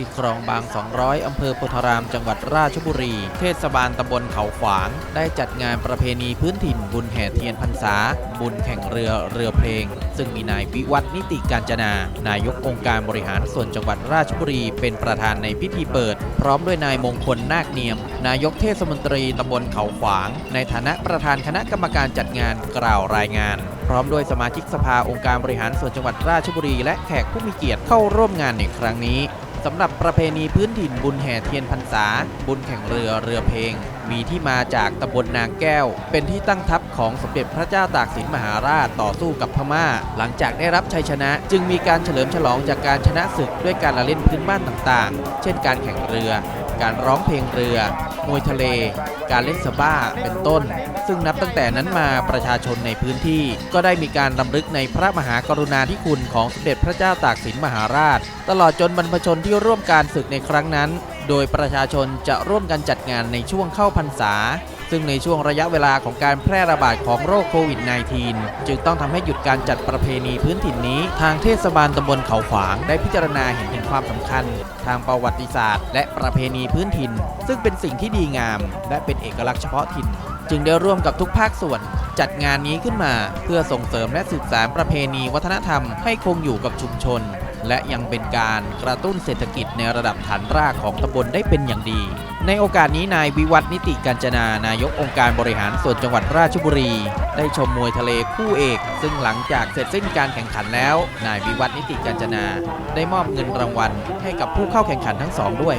ที่คลองบาง 200 อำเภอโพธาราม จังหวัดราชบุรี เทศบาลตำบลเขาขวาง ได้จัดงานประเพณีพื้นถิ่นบุญแห่เทียนพรรษา บุญแข่งเรือเรือเพลง ซึ่งมีนายวิวัฒน์นิติการจนา นายกองค์การบริหารส่วนจังหวัดราชบุรี เป็นประธานในพิธีเปิด พร้อมด้วยนายมงคลนาคเนียม นายกเทศมนตรีตำบลเขาขวาง ในฐานะประธานคณะกรรมการจัดงานกล่าวรายงาน พร้อมด้วยสมาชิกสภาองค์การบริหารส่วนจังหวัดราชบุรี และแขกผู้มีเกียรติเข้าร่วมงานในครั้งนี้ สำหรับประเพณีพื้นถิ่นบุญแห่เทียนพรรษา บุญแข่งเรือเรือเพลง มีที่มาจากตำบลนางแก้ว เป็นที่ตั้งทัพของสมเด็จพระเจ้าตากสินมหาราชต่อสู้กับพม่า หลังจากได้รับชัยชนะ จึงมีการเฉลิมฉลองจากการชนะศึกด้วยการละเล่นพื้นบ้านต่างๆ เช่นการแข่งเรือ การร้องเพลงเรือ มวยทะเล การเล่นสบ้าเป็นต้น ซึ่งนับตั้งแต่นั้นมาประชาชนในพื้นที่ ก็ได้มีการรำลึกในพระมหากรุณาธิคุณของสมเด็จพระเจ้าตากสินมหาราช ตลอดจนบรรพชนที่ร่วมการศึกในครั้งนั้นโดยประชาชนจะร่วมกันจัดงานในช่วงเข้าพรรษา ซึ่งในช่วงระยะเวลาของการแพร่ระบาดของโรคโควิด -19 จึงต้องทำให้หยุดการจัดประเพณีพื้นถิ่นนี้ ทางเทศบาลตำบลเขาขวางได้พิจารณาเห็นถึงความสำคัญ ทางประวัติศาสตร์ และประเพณีพื้นถิ่น ซึ่งเป็นสิ่งที่ดีงาม และเป็นเอกลักษณ์เฉพาะถิ่น จึงได้ร่วมกับทุกภาคส่วนจัดงานนี้ขึ้นมา เพื่อส่งเสริมและสืบสานประเพณีวัฒนธรรมให้คงอยู่กับชุมชน และยังเป็นการกระตุ้นเศรษฐกิจในระดับฐานรากของตำบลได้เป็นอย่างดี ในโอกาสนี้นายวิวัฒนิติการจนา นายกองค์การบริหารส่วนจังหวัดราชบุรี ได้ชมมวยทะเลคู่เอก ซึ่งหลังจากเสร็จสิ้นการแข่งขันแล้ว นายวิวัฒน์นิติการจนา ได้มอบเงินรางวัลให้กับผู้เข้าแข่งขันทั้งสองด้วย